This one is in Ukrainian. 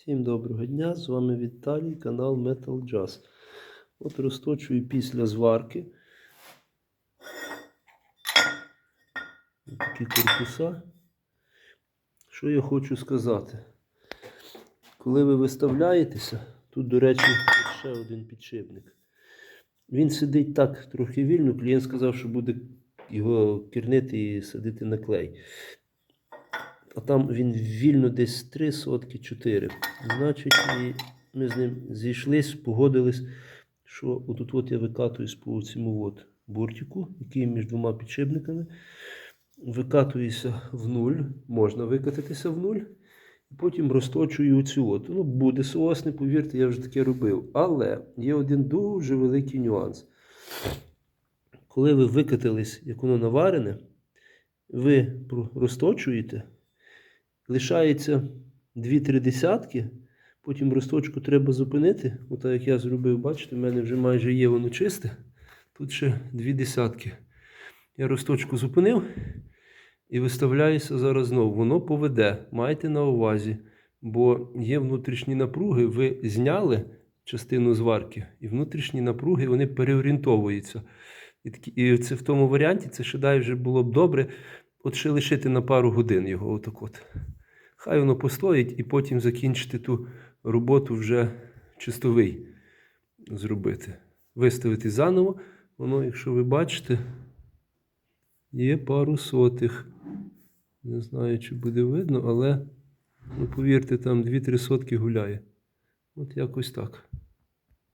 Всім доброго дня! З вами Віталій, канал Metal Jazz. От розточую після зварки. Такі корпуса. Що я хочу сказати? Коли ви виставляєтеся, тут, до речі, ще один підшипник. Він сидить так трохи вільно. Клієнт сказав, що буде його кернити і садити на клей. А там він вільно десь 3 сотки 4. Значить, і ми з ним зійшлись, погодились, що отут от я викатуюсь по цьому от бортику, який між двома підшипниками. Викатуюся в нуль, можна викататися в нуль. Потім розточую цю от. Ну, буде соосне, повірте, я вже таке робив. Але є один дуже великий нюанс. Коли ви викатались, як воно наварене, ви розточуєте, лишається 2-3 десятки, потім розточку треба зупинити. Отак як я зробив, бачите, в мене вже майже є воно чисте. Тут ще 2 десятки. Я розточку зупинив і виставляюся зараз знову. Воно поведе. Майте на увазі, бо є внутрішні напруги, ви зняли частину зварки, і внутрішні напруги вони переорієнтовуються. І це в тому варіанті це ще дай вже було б добре, от ще лишити на пару годин його. Отак от. Хай воно постоїть і потім закінчити ту роботу вже чистовий зробити. Виставити заново. Воно, якщо ви бачите, є пару сотих. Не знаю, чи буде видно, але ну, повірте, там 2-3 сотки гуляє. От якось так.